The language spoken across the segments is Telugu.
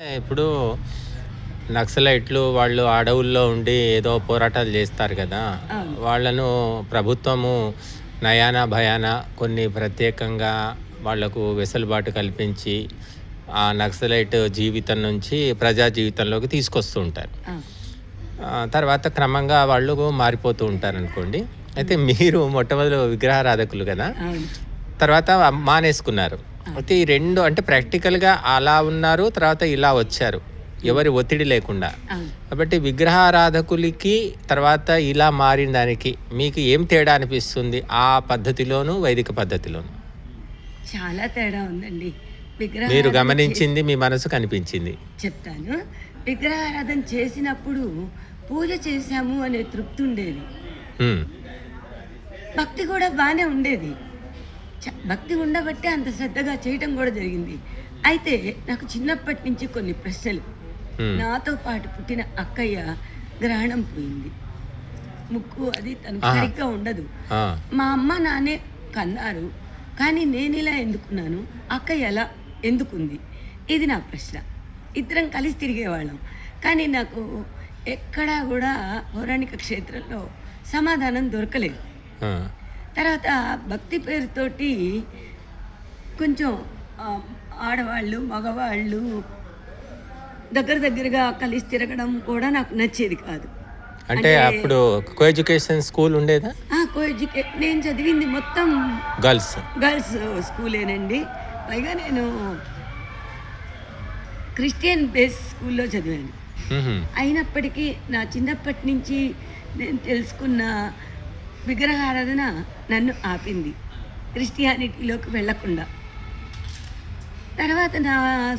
ఇప్పుడు నక్సలైట్లు వాళ్ళు అడవుల్లో ఉండి ఏదో పోరాటాలు చేస్తారు కదా. వాళ్ళను ప్రభుత్వము నయానా భయాన కొన్ని ప్రత్యేకంగా వాళ్ళకు వెసులుబాటు కల్పించి ఆ నక్సలైట్ జీవితం నుంచి ప్రజా జీవితంలోకి తీసుకొస్తూ ఉంటారు. తర్వాత క్రమంగా వాళ్ళు మారిపోతూ ఉంటారు అనుకోండి. అయితే మీరు మొట్టమొదటి విగ్రహారాధకులు కదా. తర్వాత మానేసుకున్నారు. అయితే ఈ రెండు అంటే ప్రాక్టికల్గా అలా ఉన్నారు తర్వాత ఇలా వచ్చారు. ఎవరి ఒత్తిడి లేకుండా. కాబట్టి విగ్రహారాధకులకి తర్వాత ఇలా మారిన దానికి మీకు ఏం తేడా అనిపిస్తుంది? ఆ పద్ధతిలోను వైదిక పద్ధతిలోను? చాలా తేడా ఉందండి. విగ్రహ మీరు గమనించింది మీ మనసు కనిపించింది. చెప్తాను. విగ్రహారాధన చేసినప్పుడు పూజ చేశాము అనే తృప్తి ఉండేది. భక్తి కూడా బాగానే ఉండేది. భక్తి ఉండబట్టే అంత శ్రద్ధగా చేయటం కూడా జరిగింది. అయితే నాకు చిన్నప్పటి నుంచి కొన్ని ప్రశ్నలు. నాతో పాటు పుట్టిన అక్కయ్య గ్రహణం పోయింది. ముక్కు అది తనకు ఆహా. సరిగ్గా ఉండదు. మా అమ్మ నాన్నే కన్నారు. కానీ నేను ఇలా ఎందుకున్నాను? అక్క ఎలా ఎందుకుంది? ఇది నా ప్రశ్న. ఇద్దరం కలిసి తిరిగేవాళ్ళం. కానీ నాకు ఎక్కడా కూడా పౌరాణిక క్షేత్రంలో సమాధానం దొరకలేదు. తర్వాత భక్తి పేరుతోటి కొంచెం ఆడవాళ్ళు మగవాళ్ళు దగ్గర దగ్గరగా కలిసి తిరగడం కూడా నాకు నచ్చేది కాదు. అంటే అప్పుడు కో ఎడ్యుకేషన్ స్కూల్ ఉండేదా? ఆ, కో నేను చదివింది మొత్తం గర్ల్స్ గర్ల్స్ స్కూలేనండి పైగా నేను క్రిస్టియన్ బేస్ స్కూల్లో చదివాను. అయినప్పటికీ నా చిన్నప్పటి నుంచి నేను తెలుసుకున్న విగ్రహారాధన నన్ను ఆపింది. క్రిస్టియానిటీలోకి వెళ్ళకుండా. తర్వాత నా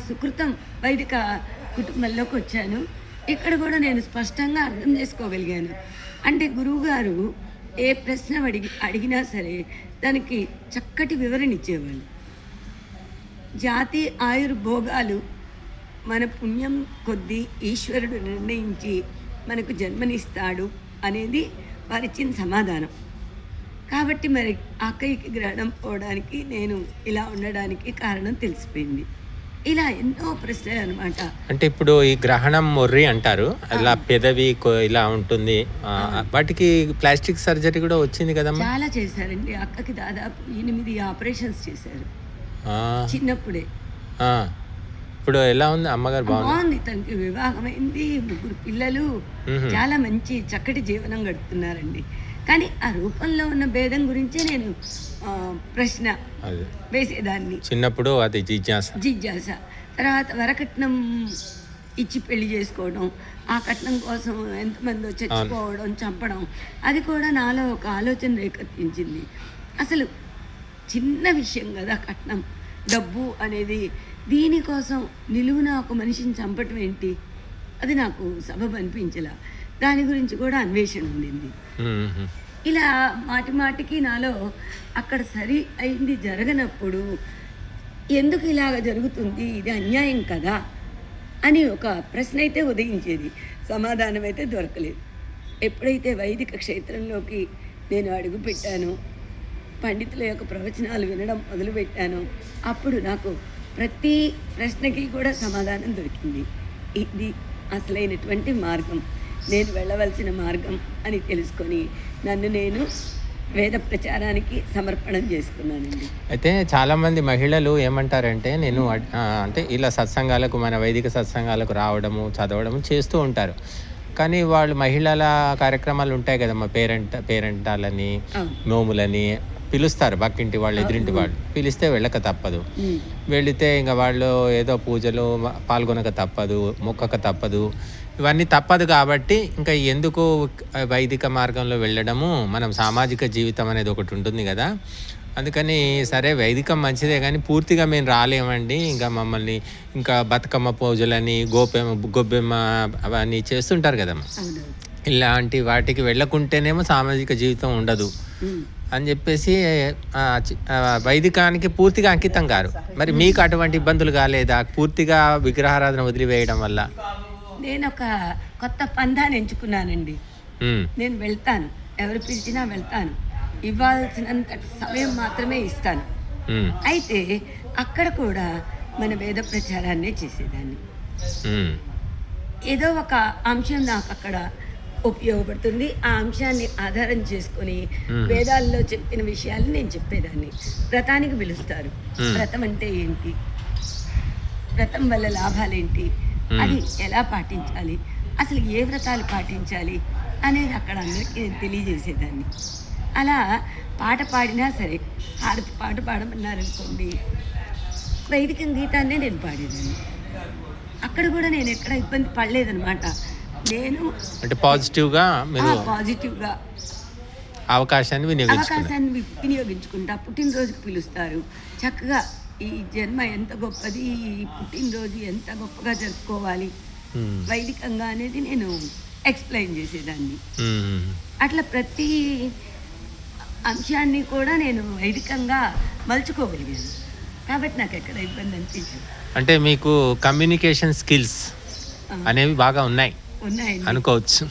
సుకృతం వైదిక కుటుంబంలోకి వచ్చాను. ఇక్కడ కూడా నేను స్పష్టంగా అర్థం చేసుకోగలిగాను. అంటే గురువుగారు ఏ ప్రశ్న అడిగి అడిగినా సరే దానికి చక్కటి వివరణ ఇచ్చేవాళ్ళు. జాతి ఆయుర్భోగాలు మన పుణ్యం కొద్దీ ఈశ్వరుడు నిర్ణయించి మనకు జన్మనిస్తాడు అనేది వారిచ్చిన సమాధానం. కాబట్టి మరి అక్కయ్యకి గ్రహణం పోవడానికి నేను ఇలా ఉండడానికి కారణం తెలిసిపోయింది. ఇలా ఎన్నో ప్రశ్నలు అనమాట అంటే ఇప్పుడు ఈ గ్రహణం మొర్రి అంటారు. ఇలా పెదవి ఇలా ఉంటుంది. వాటికి ప్లాస్టిక్ సర్జరీ కూడా వచ్చింది కదమ్మా? చాలా చేశారండి. అక్కకి దాదాపు ఎనిమిది ఆపరేషన్స్ చేశారు. చిన్నప్పుడే. ఇప్పుడు ఎలా ఉంది? అమ్మగారు బాగుంది. తనకి వివాహమైంది. ముగ్గురు పిల్లలు. చాలా మంచి చక్కటి జీవనం గడుపుతున్నారండి. కానీ ఆ రూపంలో ఉన్న భేదం గురించే నేను ప్రశ్న వేసేదాన్ని. చిన్నప్పుడు అది జిజ్ఞాస. జిజ్ఞాస. తర్వాత వరకట్నం ఇచ్చి పెళ్ళి చేసుకోవడం ఆ కట్నం కోసం ఎంతమంది చచ్చిపోవడం చంపడం అది కూడా నాలో ఒక ఆలోచన రేకెత్తించింది. అసలు చిన్న విషయం కదా కట్నం. డబ్బు అనేది దీనికోసం నిలువున ఒక మనిషిని చంపటం ఏంటి? అది నాకు సబబు అనిపించలా. దాని గురించి కూడా అన్వేషణ ఉండింది. ఇలా మాటి మాటికి నాలో అక్కడ సరి అయింది జరగనప్పుడు ఎందుకు ఇలాగ జరుగుతుంది? ఇది అన్యాయం కదా అని ఒక ప్రశ్న అయితే ఉదయించేది. సమాధానం అయితే దొరకలేదు. ఎప్పుడైతే వైదిక క్షేత్రంలోకి నేను అడుగుపెట్టానో పండితుల యొక్క ప్రవచనాలు వినడం మొదలుపెట్టానో అప్పుడు నాకు ప్రతి ప్రశ్నకి కూడా సమాధానం దొరికింది. ఇది అసలైనటువంటి మార్గం. నేను వెళ్ళవలసిన మార్గం అని తెలుసుకొని నన్ను నేను వేద ప్రచారానికి సమర్పణం చేసుకున్నానండి. అయితే చాలా మంది మహిళలు ఏమంటారంటే నేను అంటే ఇలా సత్సంగాలకు మన వైదిక సత్సంగాలకు రావడము చదవడము చేస్తూ ఉంటారు. కానీ వాళ్ళు మహిళల కార్యక్రమాలు ఉంటాయి కదమ్మా పేరెంట్ పేరెంటాలని నోములని పిలుస్తారు. పక్కింటి వాళ్ళు ఎదురింటి వాళ్ళు. పిలిస్తే వెళ్ళక తప్పదు. వెళితే ఇంకా వాళ్ళు ఏదో పూజలు పాల్గొనక తప్పదు మొక్కక తప్పదు. ఇవన్నీ తప్పదు కాబట్టి ఇంకా ఎందుకు వైదిక మార్గంలో వెళ్ళడము మనం సామాజిక జీవితం అనేది ఒకటి ఉంటుంది కదా. అందుకని సరే వైదికం మంచిదే కానీ పూర్తిగా మేము రాలేమండి. ఇంకా మమ్మల్ని ఇంకా బతుకమ్మ పూజలని గోపెమ్మ గొబ్బెమ్మ అవన్నీ చేస్తుంటారు కదమ్మా అవును ఇలాంటి వాటికి వెళ్ళకుంటేనేమో సామాజిక జీవితం ఉండదు. అని చెప్పేసి వైదికానికి పూర్తిగా అంకితం కారు. మరి మీకు అటువంటి ఇబ్బందులు కాలేదా? పూర్తిగా విగ్రహారాధన వదిలివేయడం వల్ల. నేను ఒక కొత్త పందాన్ని ఎంచుకున్నానండి. నేను వెళ్తాను. ఎవరు పిలిచినా వెళ్తాను. ఇవ్వాల్సినంత సమయం మాత్రమే ఇస్తాను. అయితే అక్కడ కూడా మన వేద ప్రచారాన్నే చేసేదాన్ని. ఏదో ఒక అంశం నాకు అక్కడ ఉపయోగపడుతుంది. ఆ అంశాన్ని ఆధారం చేసుకొని. వేదాల్లో చెప్పిన విషయాలు నేను చెప్పేదాన్ని. వ్రతానికి పిలుస్తారు. వ్రతం అంటే ఏంటి? వ్రతం వల్ల లాభాలేంటి. అది ఎలా పాటించాలి? అసలు ఏ వ్రతాలు పాటించాలి? అనేది అక్కడ అందరికీ నేను తెలియజేసేదాన్ని. అలా పాట పాడినా సరే హారతి పాట పాడమన్నారనుకోండి వైదిక గీతాన్నే నేను పాడేదాన్ని. అక్కడ కూడా నేను ఎక్కడ ఇబ్బంది పడలేదనమాట నేను అంటే పాజిటివ్గా పాజిటివ్గా. అవకాశాన్ని వినియోగించుకుంటా పుట్టినరోజుకి పిలుస్తారు. చక్కగా ఈ జన్మ ఎంత గొప్పది ఈ పుట్టినరోజు ఎంత గొప్పగా జరుపుకోవాలి. వైదికంగా అనేది నేను ఎక్స్ప్లెయిన్ చేసేదాన్ని. అట్లా ప్రతి అంశాన్ని కూడా నేను వైదికంగా మలుచుకోగలిగాను. కాబట్టి నాకు ఎక్కడ ఇబ్బంది అనిపించదు. అంటే మీకు కమ్యూనికేషన్ స్కిల్స్ అనేవి బాగా ఉన్నాయి. ఉన్నాయండి. అనుకోవచ్చు.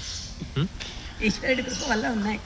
ఈశ్వరుడి కృప వల్ల ఉన్నాయి.